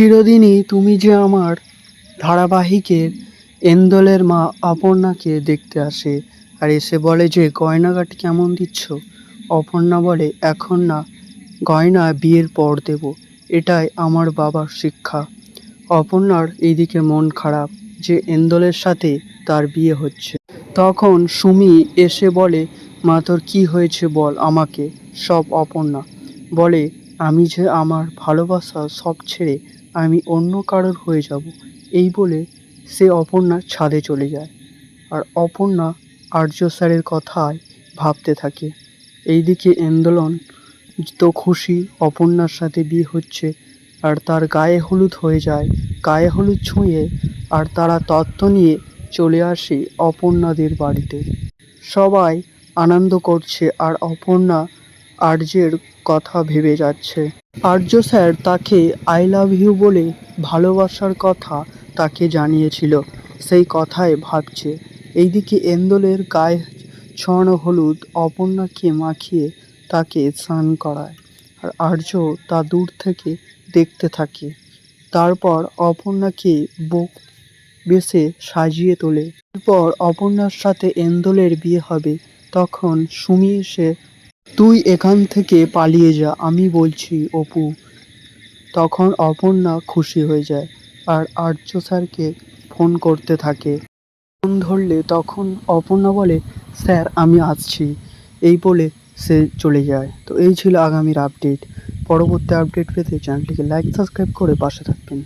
চিরদিনই তুমি যে আমার ধারাবাহিকের এন্দলের মা অপর্ণাকে দেখতে আসে, আর এসে বলে যে, গয়নাগাটি কেমন দিচ্ছ? অপর্ণা বলে, এখন না, গয়না বিয়ের পর দেব। এটাই আমার বাবার শিক্ষা। অপর্ণার এইদিকে মন খারাপ যে এন্দলের সাথে তার বিয়ে হচ্ছে। তখন সুমি এসে বলে, মা, তোর কী হয়েছে বল আমাকে? সব অপর্ণা বলে আমি যে আমার ভালোবাসা সব ছেড়ে আমি অন্য কারোর হয়ে যাব, এই বলে সে অপর্ণার ছাদে চলে যায়। আর অপর্ণা আর্য স্যারের কথায় ভাবতে থাকে, এইদিকে এন্দোলন, তো খুশি অপর্ণার সাথে বিয়ে হচ্ছে, আর তার গায়ে হলুদ হয়ে যায়, গায়ে হলুদ ছুঁয়ে, আর তারা তত্ত্ব নিয়ে চলে আসে অপর্ণাদের বাড়িতে। সবাই আনন্দ করছে, আর অপর্ণা আর্যের কথা ভেবে যাচ্ছে। আর্য স্যার তাকে আই লাভ ইউ বলে ভালোবাসার কথা তাকে জানিয়েছিল। সেই কথাই ভাবছে। এইদিকে এন্দোলের গায়ে ছড়ানো হলুদ, অপর্ণাকে মাখিয়ে তাকে স্নান করায়। আর আর্য তা দূর থেকে দেখতে থাকে। তারপর অপর্ণাকে বুক বেশে সাজিয়ে তোলে। এরপর অপর্ণার সাথে এন্দোলের বিয়ে হবে। তখন সুমি এসে তুই এখান থেকে পালিয়ে যা, আমি বলছি, অপু। তখন অপর্ণা খুশি হয়ে যায় আর আর্য স্যারকে ফোন করতে থাকে। ফোন ধরলে তখন অপর্ণা বলে, স্যার, আমি আসছি। এই বলে সে চলে যায়। তো এই ছিল আগামীর আপডেট পরবর্তী আপডেট পেতে চ্যানেলটিকে লাইক সাবস্ক্রাইব করে পাশে থাকবেন।